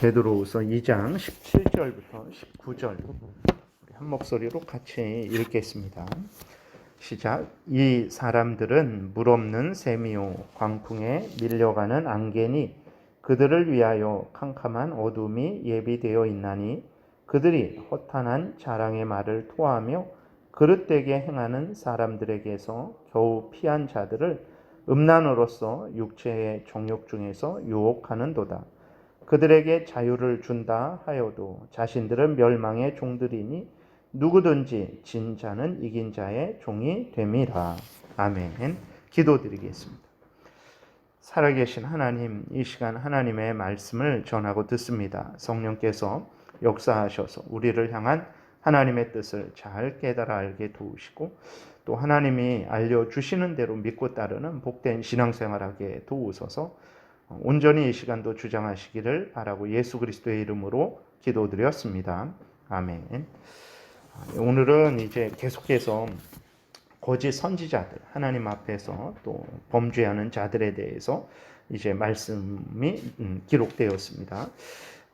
베드로후서 2장 17절부터 19절 한 목소리로 같이 읽겠습니다. 시작. 이 사람들은 물 없는 셈이요 광풍에 밀려가는 안개니 그들을 위하여 캄캄한 어둠이 예비되어 있나니 그들이 허탄한 자랑의 말을 토하며 그릇되게 행하는 사람들에게서 겨우 피한 자들을 음란으로서 육체의 정욕 중에서 유혹하는도다. 그들에게 자유를 준다 하여도 자신들은 멸망의 종들이니 누구든지 진 자는 이긴 자의 종이 됨이라. 아멘. 기도드리겠습니다. 살아계신 하나님, 이 시간 하나님의 말씀을 전하고 듣습니다. 성령께서 역사하셔서 우리를 향한 하나님의 뜻을 잘 깨달아 알게 도우시고 또 하나님이 알려주시는 대로 믿고 따르는 복된 신앙생활하게 도우소서 온전히 이 시간도 주장하시기를 바라고 예수 그리스도의 이름으로 기도드렸습니다. 아멘. 오늘은 이제 계속해서 거짓 선지자들, 하나님 앞에서 또 범죄하는 자들에 대해서 이제 말씀이 음, 기록되었습니다.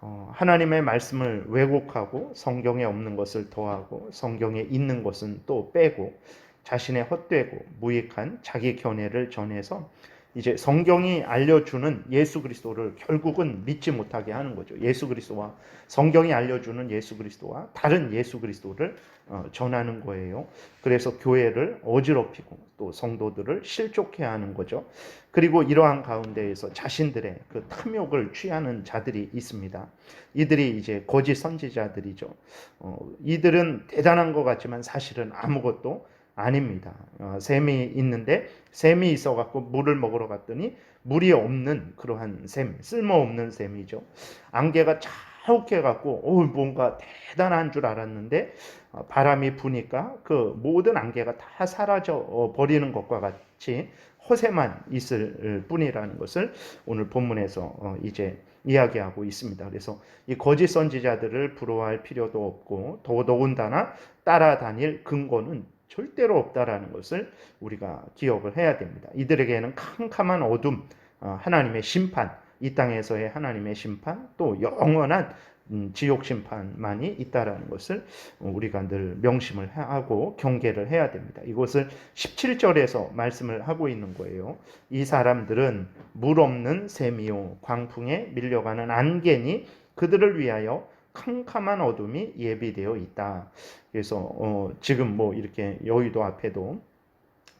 어, 하나님의 말씀을 왜곡하고 성경에 없는 것을 더하고 성경에 있는 것은 또 빼고 자신의 헛되고 무익한 자기 견해를 전해서 이제 성경이 알려주는 예수 그리스도를 결국은 믿지 못하게 하는 거죠. 예수 그리스도와 성경이 알려주는 예수 그리스도와 다른 예수 그리스도를 어, 전하는 거예요. 그래서 교회를 어지럽히고 또 성도들을 실족해 하는 거죠. 그리고 이러한 가운데에서 자신들의 그 탐욕을 취하는 자들이 있습니다. 이들이 이제 거짓 선지자들이죠. 어, 이들은 대단한 것 같지만 사실은 아무것도 아닙니다. 어, 샘이 있는데 샘이 있어갖고 물을 먹으러 갔더니 물이 없는 그러한 샘, 쓸모없는 샘이죠. 안개가 자욱해갖고 오 뭔가 대단한 줄 알았는데 어, 바람이 부니까 그 모든 안개가 다 사라져 버리는 것과 같이 허세만 있을 뿐이라는 것을 오늘 본문에서 어, 이제 이야기하고 있습니다. 그래서 이 거짓 선지자들을 부러워할 필요도 없고 더더군다나 따라다닐 근거는 절대로 없다라는 것을 우리가 기억을 해야 됩니다. 이들에게는 캄캄한 어둠, 어, 하나님의 심판, 이 땅에서의 하나님의 심판, 또 영원한 음, 지옥 심판만이 있다라는 것을 우리가 늘 명심을 하고 경계를 해야 됩니다. 이것을 17절에서 말씀을 하고 있는 거예요. 이 사람들은 물 없는 샘이요 광풍에 밀려가는 안개니 그들을 위하여 캄캄한 어둠이 예비되어 있다. 그래서 어, 지금 뭐 이렇게 여의도 앞에도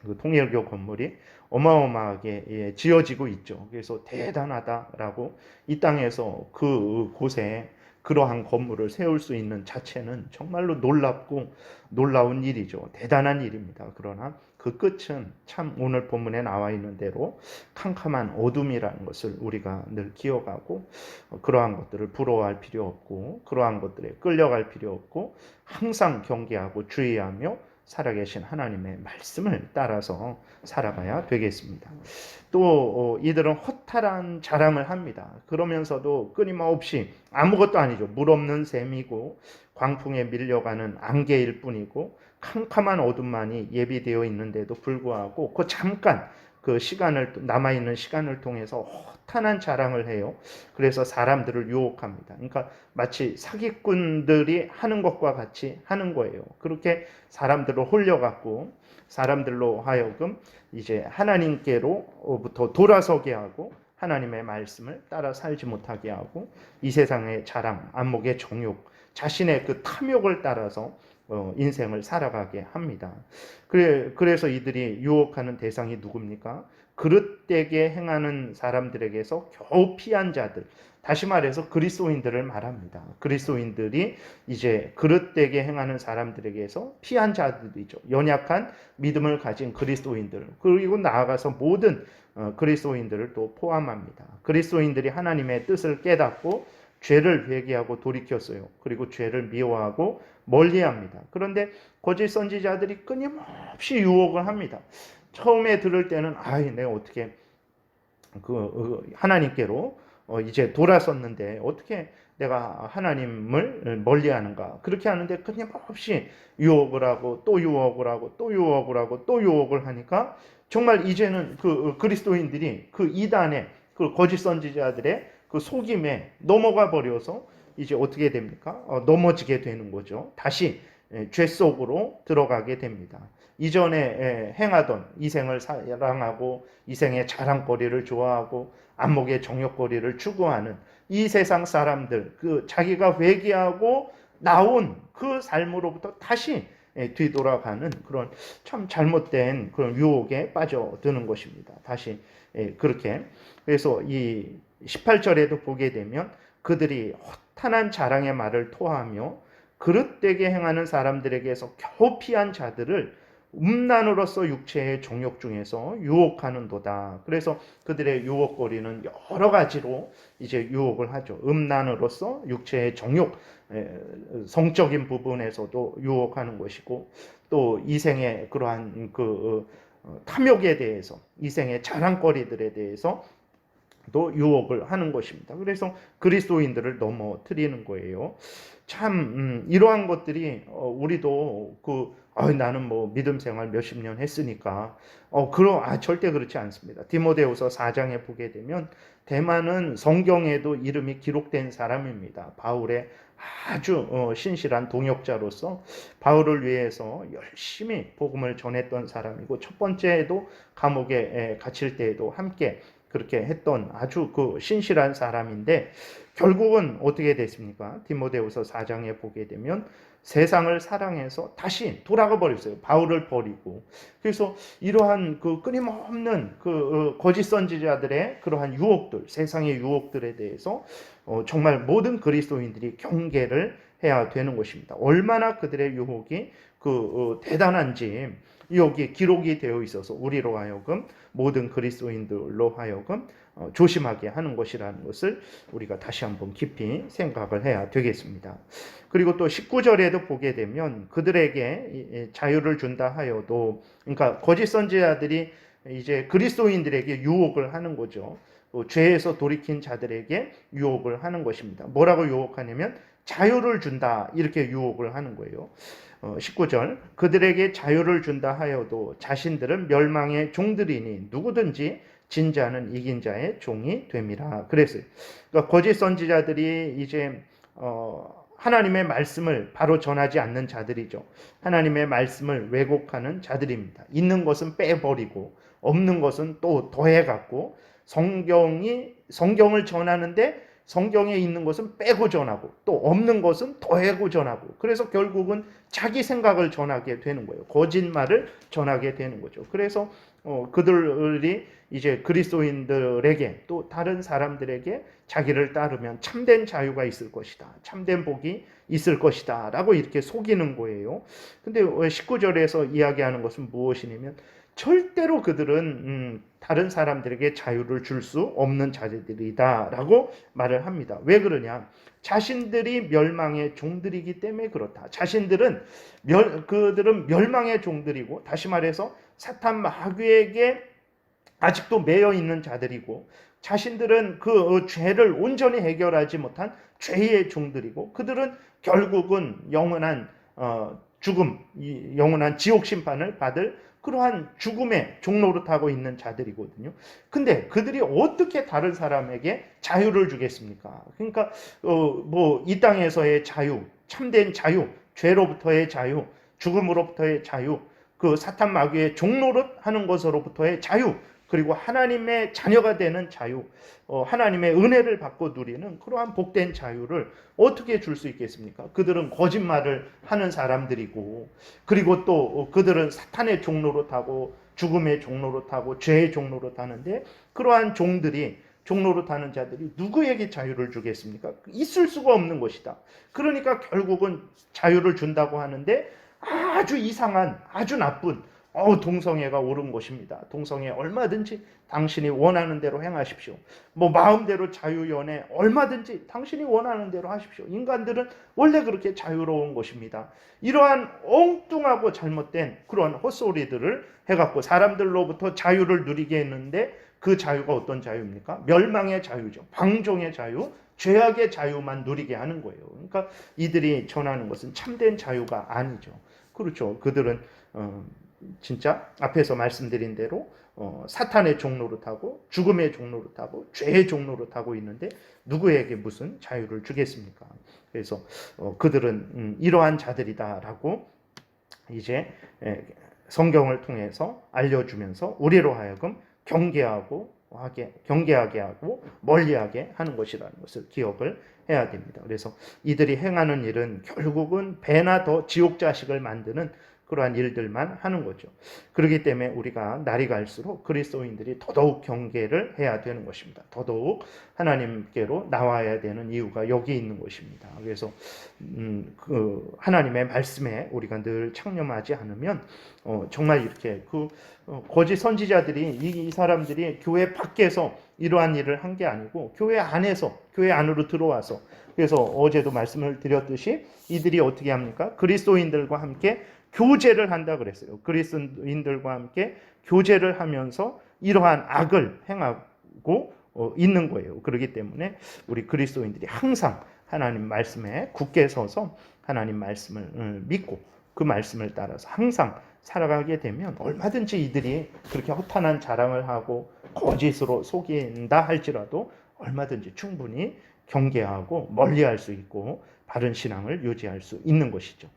그 통일교 건물이 어마어마하게 예, 지어지고 있죠. 그래서 대단하다라고 이 땅에서 그 곳에 그러한 건물을 세울 수 있는 자체는 정말로 놀랍고 놀라운 일이죠. 대단한 일입니다. 그러나 그 끝은 참 오늘 본문에 나와 있는 대로 캄캄한 어둠이라는 것을 우리가 늘 기억하고 그러한 것들을 부러워할 필요 없고 그러한 것들에 끌려갈 필요 없고 항상 경계하고 주의하며 살아계신 하나님의 말씀을 따라서 살아가야 되겠습니다. 또 어, 이들은 허탈한 자랑을 합니다. 그러면서도 끊임없이 아무것도 아니죠. 물 없는 샘이고 광풍에 밀려가는 안개일 뿐이고 캄캄한 어둠만이 예비되어 있는데도 불구하고 그 잠깐 그 시간을 남아 있는 시간을 통해서 허탄한 자랑을 해요. 그래서 사람들을 유혹합니다. 그러니까 마치 사기꾼들이 하는 것과 같이 하는 거예요. 그렇게 사람들을 홀려갖고 사람들로 하여금 이제 하나님께로부터 돌아서게 하고 하나님의 말씀을 따라 살지 못하게 하고 이 세상의 자랑, 안목의 정욕, 자신의 그 탐욕을 따라서 어, 인생을 살아가게 합니다. 그래, 그래서 이들이 유혹하는 대상이 누굽니까? 그릇되게 행하는 사람들에게서 겨우 피한 자들, 다시 말해서 그리스도인들을 말합니다. 그리스도인들이 이제 그릇되게 행하는 사람들에게서 피한 자들이죠. 연약한 믿음을 가진 그리스도인들, 그리고 나아가서 모든 어, 그리스도인들을 또 포함합니다. 그리스도인들이 하나님의 뜻을 깨닫고 죄를 회개하고 돌이켰어요. 그리고 죄를 미워하고 멀리합니다. 그런데 거짓 선지자들이 끊임없이 유혹을 합니다. 처음에 들을 때는 아이 내가 어떻게 그 하나님께로 어 이제 돌아섰는데 어떻게 내가 하나님을 멀리하는가 그렇게 하는데 끊임없이 유혹을 하고 또 유혹을 하고 또 유혹을 하고 또 유혹을 하니까 정말 이제는 그 그리스도인들이 그 이단의 그 거짓 선지자들의 그 속임에 넘어가 버려서 이제 어떻게 됩니까? 어, 넘어지게 되는 거죠. 다시 예, 죄 속으로 들어가게 됩니다. 이전에 예, 행하던 이생을 사랑하고 이생의 자랑거리를 좋아하고 안목의 정욕거리를 추구하는 이 세상 사람들 그 자기가 회개하고 나온 그 삶으로부터 다시 예, 뒤돌아가는 그런 참 잘못된 그런 유혹에 빠져드는 것입니다. 다시 예, 그렇게 그래서 이 18절에도 보게 되면 그들이 허탄한 자랑의 말을 토하며 그릇되게 행하는 사람들에게서 겨우 피한 자들을 음란으로서 육체의 정욕 중에서 유혹하는도다. 그래서 그들의 유혹거리는 여러 가지로 이제 유혹을 하죠. 음란으로서 육체의 에, 성적인 부분에서도 유혹하는 것이고 또 이생의 그러한 그 어, 탐욕에 대해서 이생의 자랑거리들에 대해서 또 유혹을 하는 것입니다. 그래서 그리스도인들을 넘어뜨리는 거예요. 참 음, 이러한 것들이 어, 우리도 그 어, 나는 뭐 믿음 생활 몇십 년 했으니까 어 그럼 아 절대 그렇지 않습니다. 디모데후서 4장에 보게 되면 대만은 성경에도 이름이 기록된 사람입니다. 바울의 아주 어, 신실한 동역자로서 바울을 위해서 열심히 복음을 전했던 사람이고 첫 번째에도 감옥에 에, 갇힐 때에도 함께 그렇게 했던 아주 그 신실한 사람인데 결국은 어떻게 됐습니까? 디모데후서 4장에 보게 되면 세상을 사랑해서 다시 돌아가 버렸어요. 바울을 버리고. 그래서 이러한 그 끊임없는 그 어, 거짓 선지자들의 그러한 유혹들, 세상의 유혹들에 대해서 어, 정말 모든 그리스도인들이 경계를 해야 되는 것입니다. 얼마나 그들의 유혹이 그 어, 대단한지 여기 기록이 되어 있어서 우리로 하여금 모든 그리스도인들로 하여금 어, 조심하게 하는 것이라는 것을 우리가 다시 한번 깊이 생각을 해야 되겠습니다. 그리고 또 19절에도 보게 되면 그들에게 자유를 준다 하여도 그러니까 거짓 선지자들이 이제 그리스도인들에게 유혹을 하는 거죠. 어, 죄에서 돌이킨 자들에게 유혹을 하는 것입니다. 뭐라고 유혹하냐면 자유를 준다 이렇게 유혹을 하는 거예요. 19절 어, 그들에게 자유를 준다 하여도 자신들은 멸망의 종들이니 누구든지 진자는 이긴 자의 종이 됨이라 그랬어요. 그러니까 거짓 선지자들이 이제 어, 하나님의 말씀을 바로 전하지 않는 자들이죠. 하나님의 말씀을 왜곡하는 자들입니다. 있는 것은 빼버리고 없는 것은 또 더해 갖고 성경이 성경을 전하는데 성경에 있는 것은 빼고 전하고 또 없는 것은 더해고 전하고 그래서 결국은 자기 생각을 전하게 되는 거예요. 거짓말을 전하게 되는 거죠. 그래서 어, 그들이 이제 그리스도인들에게 또 다른 사람들에게 자기를 따르면 참된 자유가 있을 것이다. 참된 복이 있을 것이다. 라고 이렇게 속이는 거예요. 근데 19절에서 이야기하는 것은 무엇이냐면 절대로 그들은 음, 다른 사람들에게 자유를 줄 수 없는 자들이다라고 말을 합니다. 왜 그러냐? 자신들이 멸망의 종들이기 때문에 그렇다. 자신들은 멸, 그들은 멸망의 종들이고 다시 말해서 사탄 마귀에게 아직도 매여 있는 자들이고 자신들은 그 죄를 온전히 해결하지 못한 죄의 종들이고 그들은 결국은 영원한 어, 죽음, 영원한 지옥 심판을 받을 그러한 죽음의 종로를 타고 있는 자들이거든요. 근데 그들이 어떻게 다른 사람에게 자유를 주겠습니까? 그러니까 어, 뭐 이 땅에서의 자유, 참된 자유, 죄로부터의 자유, 죽음으로부터의 자유, 그 사탄 마귀의 종로를 하는 것으로부터의 자유, 그리고 하나님의 자녀가 되는 자유, 어, 하나님의 은혜를 받고 누리는 그러한 복된 자유를 어떻게 줄 수 있겠습니까? 그들은 거짓말을 하는 사람들이고, 그리고 또 어, 그들은 사탄의 종로로 타고, 죽음의 종로로 타고, 죄의 종로로 타는데, 그러한 종들이 종로로 타는 자들이 누구에게 자유를 주겠습니까? 있을 수가 없는 것이다. 그러니까 결국은 자유를 준다고 하는데 아주 이상한, 아주 나쁜, 어 동성애가 옳은 것입니다. 동성애 얼마든지 당신이 원하는 대로 행하십시오. 뭐 마음대로 자유연애 얼마든지 당신이 원하는 대로 하십시오. 인간들은 원래 그렇게 자유로운 것입니다. 이러한 엉뚱하고 잘못된 그런 헛소리들을 해갖고 사람들로부터 자유를 누리게 했는데 그 자유가 어떤 자유입니까? 멸망의 자유죠. 방종의 자유, 죄악의 자유만 누리게 하는 거예요. 그러니까 이들이 전하는 것은 참된 자유가 아니죠. 그렇죠. 그들은 어, 진짜 앞에서 말씀드린 대로 어, 사탄의 종로로 타고 죽음의 종로로 타고 죄의 종로로 타고 있는데 누구에게 무슨 자유를 주겠습니까? 그래서 어, 그들은 음, 이러한 자들이다라고 이제 에, 성경을 통해서 알려주면서 우리로 하여금 경계하고 하게 경계하게 하고 멀리하게 하는 것이라는 것을 기억을 해야 됩니다. 그래서 이들이 행하는 일은 결국은 배나 더 지옥 자식을 만드는 그러한 일들만 하는 거죠. 그렇기 때문에 우리가 날이 갈수록 그리스도인들이 더더욱 경계를 해야 되는 것입니다. 더더욱 하나님께로 나와야 되는 이유가 여기 있는 것입니다. 그래서 음, 그 하나님의 말씀에 우리가 늘 창념하지 않으면 어, 정말 이렇게 그 어, 거짓 선지자들이 이, 이 사람들이 교회 밖에서 이러한 일을 한 게 아니고 교회 안에서 교회 안으로 들어와서 그래서 어제도 말씀을 드렸듯이 이들이 어떻게 합니까? 그리스도인들과 함께 교제를 한다 그랬어요. 그리스도인들과 함께 교제를 하면서 이러한 악을 행하고 어, 있는 거예요. 그렇기 때문에 우리 그리스도인들이 항상 하나님 말씀에 굳게 서서 하나님 말씀을 음, 믿고 그 말씀을 따라서 항상 살아가게 되면 얼마든지 이들이 그렇게 허탄한 자랑을 하고 거짓으로 속인다 할지라도 얼마든지 충분히 경계하고 멀리할 수 있고 바른 신앙을 유지할 수 있는 것이죠.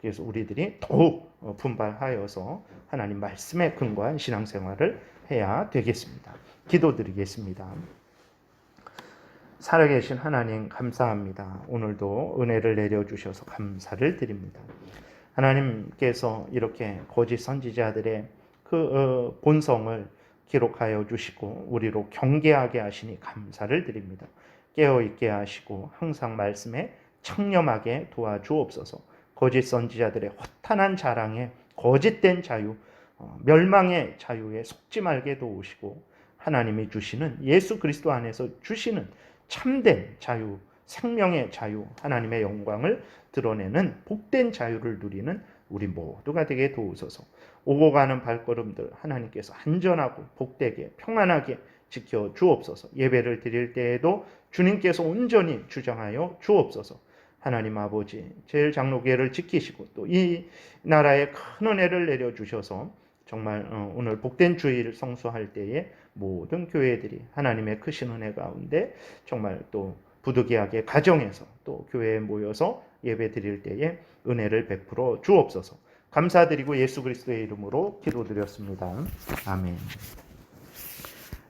그래서 우리들이 더욱 어, 분발하여서 하나님 말씀에 근거한 신앙생활을 해야 되겠습니다. 기도드리겠습니다. 살아계신 하나님 감사합니다. 오늘도 은혜를 내려주셔서 감사를 드립니다. 하나님께서 이렇게 거짓 선지자들의 그 어, 본성을 기록하여 주시고 우리로 경계하게 하시니 감사를 드립니다. 깨어 있게 하시고 항상 말씀에 청렴하게 도와주옵소서. 거짓 선지자들의 허탄한 자랑에 거짓된 자유, 어, 멸망의 자유에 속지 말게 도우시고 하나님이 주시는 예수 그리스도 안에서 주시는 참된 자유, 생명의 자유, 하나님의 영광을 드러내는 복된 자유를 누리는 우리 모두가 되게 도우소서. 오고 가는 발걸음들 하나님께서 안전하고 복되게 평안하게 지켜 주옵소서. 예배를 드릴 때에도 주님께서 온전히 주장하여 주옵소서. 하나님 아버지 제일 장로교회를 지키시고 또 이 나라에 큰 은혜를 내려 주셔서 정말 어, 오늘 복된 주일 성수할 때에 모든 교회들이 하나님의 크신 은혜 가운데 정말 또 부득이하게 가정에서 또 교회에 모여서 예배 드릴 때에 은혜를 베풀어 주옵소서. 감사드리고 예수 그리스도의 이름으로 기도드렸습니다. 아멘.